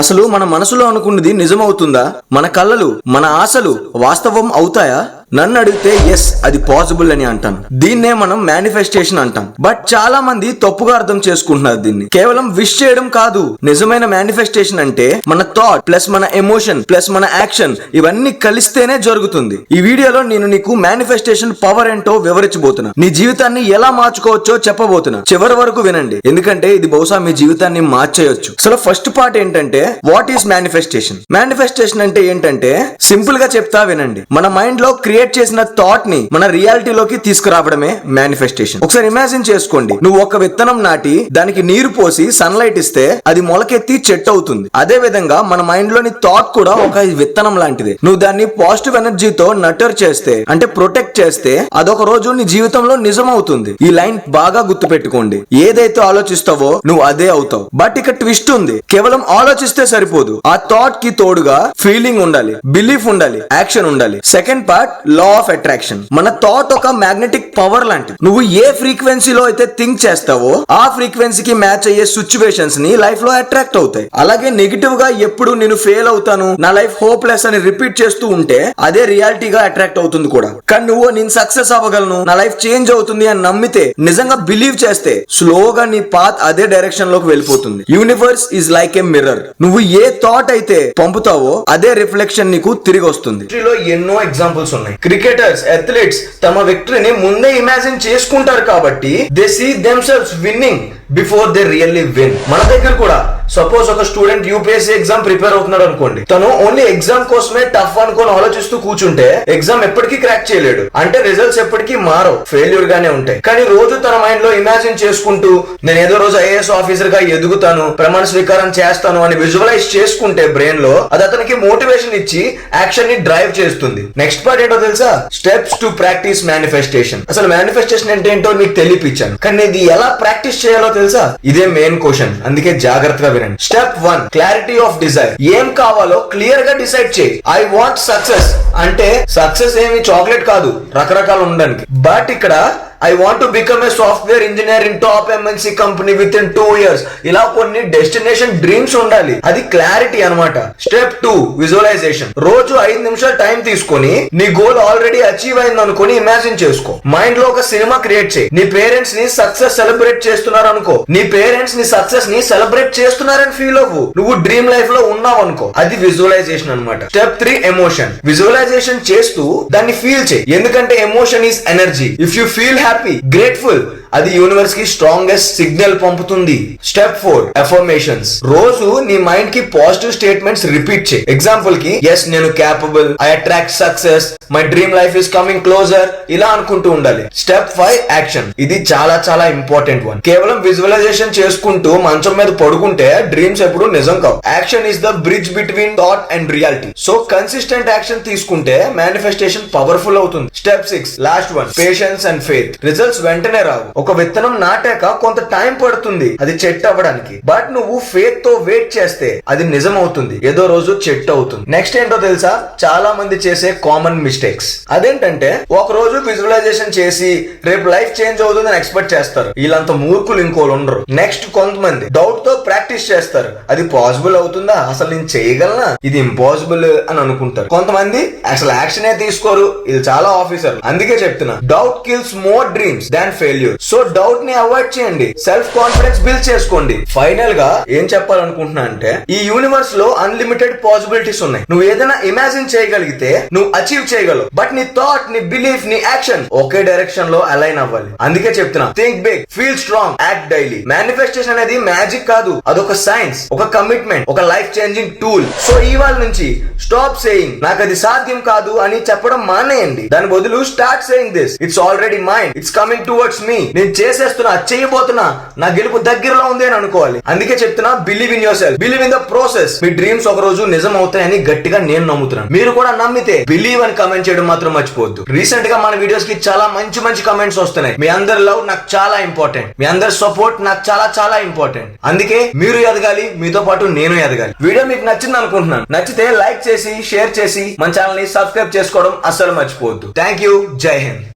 అసలు మన మనసులో అనుకున్నది నిజమవుతుందా? మన కళ్ళలు మన ఆశలు వాస్తవం అవుతాయా? నన్ను అడిగితే ఎస్ అది పాసిబుల్ అని అంటాను. దీన్నే మనం మేనిఫెస్టేషన్ అంటాం. బట్ చాలా మంది తప్పుగా అర్థం చేసుకుంటున్నారు దీన్ని. కేవలం విష్ చేయడం కాదు. నిజమైన మేనిఫెస్టేషన్ అంటే మన థాట్ ప్లస్ మన ఎమోషన్ ప్లస్ మన యాక్షన్ ఇవన్నీ కలిస్తేనే జరుగుతుంది. ఈ వీడియోలో నేను నీకు మేనిఫెస్టేషన్ పవర్ ఏంటో వివరించబోతున్నా. నీ జీవితాన్ని ఎలా మార్చుకోవచ్చో చెప్పబోతున్నా. చివరి వరకు వినండి. ఎందుకంటే ఇది బహుశా మీ జీవితాన్ని మార్చేయొచ్చు. అసలు ఫస్ట్ పార్ట్ ఏంటంటే వాట్ ఈస్ మేనిఫెస్టేషన్ మేనిఫెస్టేషన్ అంటే ఏంటంటే సింపుల్గా చెప్తా వినండి. మన మైండ్లో క్రియేట్ చేసిన థాట్ని మన రియాలిటీలోకి తీసుకురావడమే మేనిఫెస్టేషన్ ఒకసారి ఇమాజిన్ చేసుకోండి. నువ్వు ఒక విత్తనం నాటి దానికి నీరు పోసి సన్లైట్ ఇస్తే అది మొలకెత్తి చెట్టు అవుతుంది. అదే విధంగా మన మైండ్లోని థాట్ కూడా ఒక విత్తనం లాంటిది. నువ్వు దాన్ని పాజిటివ్ ఎనర్జీతో నటర్ చేస్తే అంటే ప్రొటెక్ట్ చేస్తే అదొక రోజు నీ జీవితంలో నిజం అవుతుంది ఈ లైన్ బాగా గుర్తు పెట్టుకోండి ఏదైతే ఆలోచిస్తావో నువ్వు అదే అవుతావు. బట్ ఇక్కడ ట్విస్ట్ ఉంది. కేవలం ఆలోచిస్తే సరిపోదు. ఆ థాట్కి తోడుగా ఫీలింగ్ ఉండాలి బిలీఫ్ ఉండాలి యాక్షన్ ఉండాలి. Second part law of attraction మన థాట్ ఒక మ్యాగ్నెటిక్ పవర్ లాంటిది. నువ్వు ఏ ఫ్రీక్వెన్సీలో అయితే థింక్ చేస్తావో ఆ ఫ్రీక్వెన్సీకి మ్యాచ్ అయ్యే సిచ్యువేషన్స్ని లైఫ్లో అట్రాక్ట్ అవుతాయి. అలాగే నెగిటివ్గా ఎప్పుడు నేను ఫెయిల్ అవుతాను నా లైఫ్ హోప్లెస్ అని రిపీట్ చేస్తూ ఉంటే అదే రియాలిటీగా అట్రాక్ట్ అవుతుంది కూడా. కానీ నువ్వు నేను సక్సెస్ అవ్వగలను నా లైఫ్ చేంజ్ అవుతుంది అని నమ్మితే నిజంగా బిలీవ్ చేస్తే స్లోగా నీ పాత్ అదే డైరెక్షన్లోకి వెళ్ళిపోతుంది. Universe is like a mirror నువ్వు ఏ థాట్ అయితే పంపుతావో అదే రిఫ్లెక్షన్ నీకు తిరిగి వస్తుంది. ఎన్నో ఎగ్జాంపుల్స్ ఉన్నాయి. క్రికెటర్స్ అథ్లెట్స్ తమ విక్టరీని ముందే ఇమాజిన్ చేసుకుంటారు కాబట్టి they see themselves winning before they really win మన దగ్గర కూడా సపోజ్ ఒక స్టూడెంట్ యూపీఎస్సీ ఎగ్జామ్ ప్రిపేర్ అవుతున్నాడు అనుకోండి. తను ఓన్లీ ఎగ్జామ్ కోసమే టఫ్ అనుకొని ఆలోచిస్తూ కూర్చుంటే ఎగ్జామ్ ఎప్పటికీ క్రాక్ చేయలేడు. అంటే రిజల్ట్స్ ఎప్పటికీ మారవు ఫెయిల్యూర్ గానే ఉంటాయి. కానీ రోజు తన మైండ్లో ఇమాజిన్ చేసుకుంటూ నేను ఏదో రోజు ఐఏఎస్ ఆఫీసర్గా ఎదుగుతాను ప్రమాణ స్వీకారం చేస్తాను అని విజువలైజ్ చేసుకుంటే బ్రెయిన్లో అది అతనికి మోటివేషన్ ఇచ్చి యాక్షన్ని డ్రైవ్ చేస్తుంది. నెక్స్ట్ పార్ట్ ఏంటో తెలుసా? స్టెప్స్ టు ప్రాక్టీస్ మేనిఫెస్టేషన్ అసలు మేనిఫెస్టేషన్ అంటే ఏంటో మీకు తెలియపించాను కానీ ఇది ఎలా ప్రాక్టీస్ చేయాలో తెలుసా? ఇదే మెయిన్ క్వశ్చన్ అందుకే జాగ్రత్తగా వినండి step one clarity of desire ఏం కావాలో క్లియర్గా డిసైడ్ చేయి. ఐ వాంట్ సక్సెస్ అంటే సక్సెస్ ఏమి చాక్లెట్ కాదు రకరకాలు ఉండడానికి. బట్ ఇక్కడ I want to become a software engineer in top MNC company within two years ఇలా కొన్ని డెస్టినేషన్ డ్రీమ్స్ ఉండాలి. అది క్లారిటీ అనమాట స్టెప్ టూ విజువలైజేషన్ రోజు ఐదు నిమిషాలు టైం తీసుకొని నీ గోల్ ఆల్రెడీ అచీవ్ అయింది అనుకుని ఇమాజిన్ చేసుకో. మైండ్లో ఒక సినిమా క్రియేట్ చేయి. నీ పేరెంట్స్ని సక్సెస్ సెలబ్రేట్ చేస్తున్నారు అనుకో నీ పేరెంట్స్ని సక్సెస్ని సెలబ్రేట్ చేస్తున్నారని ఫీల్ అవ్వు. నువ్వు డ్రీమ్ లైఫ్లో ఉన్నావు అనుకో అది విజువలైజేషన్ అన్నమాట. స్టెప్ త్రీ ఎమోషన్ విజువలైజేషన్ చేస్తూ దాన్ని ఫీల్ చేయి. ఎందుకంటే emotion is energy if you feel happy happy, grateful, అది యూనివర్స్కి స్ట్రాంగెస్ట్ సిగ్నల్ పంపుతుంది. స్టెప్ ఫోర్ అఫర్మేషన్స్ రోజు నీ మైండ్కి పాజిటివ్ స్టేట్మెంట్స్ రిపీట్ చేయి. ఎగ్జాంపుల్కి ఎస్ నేను capable I attract success my dream life is coming closer ఇలా అనుకుంటూ ఉండాలి. స్టెప్ ఫైవ్ యాక్షన్ ఇది చాలా చాలా ఇంపార్టెంట్ వన్ కేవలం విజువలైజేషన్ చేసుకుంటూ మంచం మీద పడుకుంటే డ్రీమ్స్ ఎప్పుడు నిజం కావు. Action is the bridge between thought and reality so consistent action తీసుకుంటే మేనిఫెస్టేషన్ పవర్ఫుల్ అవుతుంది. Step six last one patience and faith results వెంటనే రావు. ఒక విత్తనం నాటాక కొంత టైం పడుతుంది అది చెట్టు అవ్వడానికి. బట్ నువ్వు ఫేత్తో వెయిట్ చేస్తే అది నిజం అవుతుంది ఏదో రోజు చెట్టు అవుతుంది. నెక్స్ట్ ఏంటో తెలుసా? చాలా మంది చేసే కామన్ మిస్టేక్స్ అదేంటంటే ఒక రోజు విజువలైజేషన్ చేసి రేపు లైఫ్ చేంజ్ అవుతుందని ఎక్స్పెక్ట్ చేస్తారు. వీళ్ళంత మూర్ఖులు ఇంకోళ్ళు ఉండరు. నెక్స్ట్ కొంతమంది డౌట్తో ప్రాక్టీస్ చేస్తారు. అది పాసిబుల్ అవుతుందా? అసలు నేను చేయగలనా? ఇది ఇంపాసిబుల్ అని అనుకుంటారు. కొంతమంది అసలు యాక్షన్ తీసుకోరు. ఇది చాలా ఆఫీసర్ అందుకే చెప్తున్నా doubt kills more dreams than failure so డౌట్ని avoid చేయండి. సెల్ఫ్ కాన్ఫిడెన్స్ బిల్డ్ చేసుకోండి. ఫైనల్గా ఏం చెప్పాలనుకుంటున్నా అంటే ఈ యూనివర్స్లో అన్లిమిటెడ్ పాసిబిలిటీస్ ఉన్నాయి. నువ్వు ఏదైనా ఇమాజిన్ చేయగలిగితే నువ్వు అచీవ్ చేయగలవు. బట్ నీ థాట్ నీ బిలీఫ్ నీ యాక్షన్ ఒకే డైరెక్షన్లో అలైన్ అవ్వాలి. అందుకే చెప్తున్నా think big feel strong act daily manifestation అనేది మ్యాజిక్ కాదు. అదొక సైన్స్ ఒక కమిట్మెంట్ ఒక లైఫ్ చేంజింగ్ టూల్ సో ఇవాళ నుంచి స్టాప్ సేయింగ్ నాకు అది సాధ్యం కాదు అని చెప్పడం మానేయండి. దాని బదులు start saying this it's already mine it's coming towards me నేను చేసేస్తున్నా చేయబోతున్నా నా గెలుపు దగ్గరలో ఉంది అని అనుకోవాలి. అందుకే చెప్తున్నా believe in yourself believe in the process me dreams ఒక రోజు నిజం అవుతాయని గట్టిగా నేను నమ్ముతున్నాను. మీరు కూడా నమ్మితే బిలీవ్ అని కమెంట్ చేయడం మాత్రం మర్చిపోవద్దు. రీసెంట్గా మన వీడియోస్కి చాలా మంచి మంచి కమెంట్స్ వస్తున్నాయి. మీ అందరి లవ్ నాకు చాలా ఇంపార్టెంట్ మీ అందరి సపోర్ట్ నాకు చాలా చాలా ఇంపార్టెంట్ అందుకే మీరు ఎదగాలి మీతో పాటు నేను ఎదగాలి. వీడియో మీకు నచ్చింది అనుకుంటున్నాను. నచ్చితే లైక్ చేసి షేర్ చేసి మన ఛానల్ని సబ్స్క్రైబ్ చేసుకోవడం అస్సలు మర్చిపోవద్దు. థ్యాంక్ యూ జై హింద్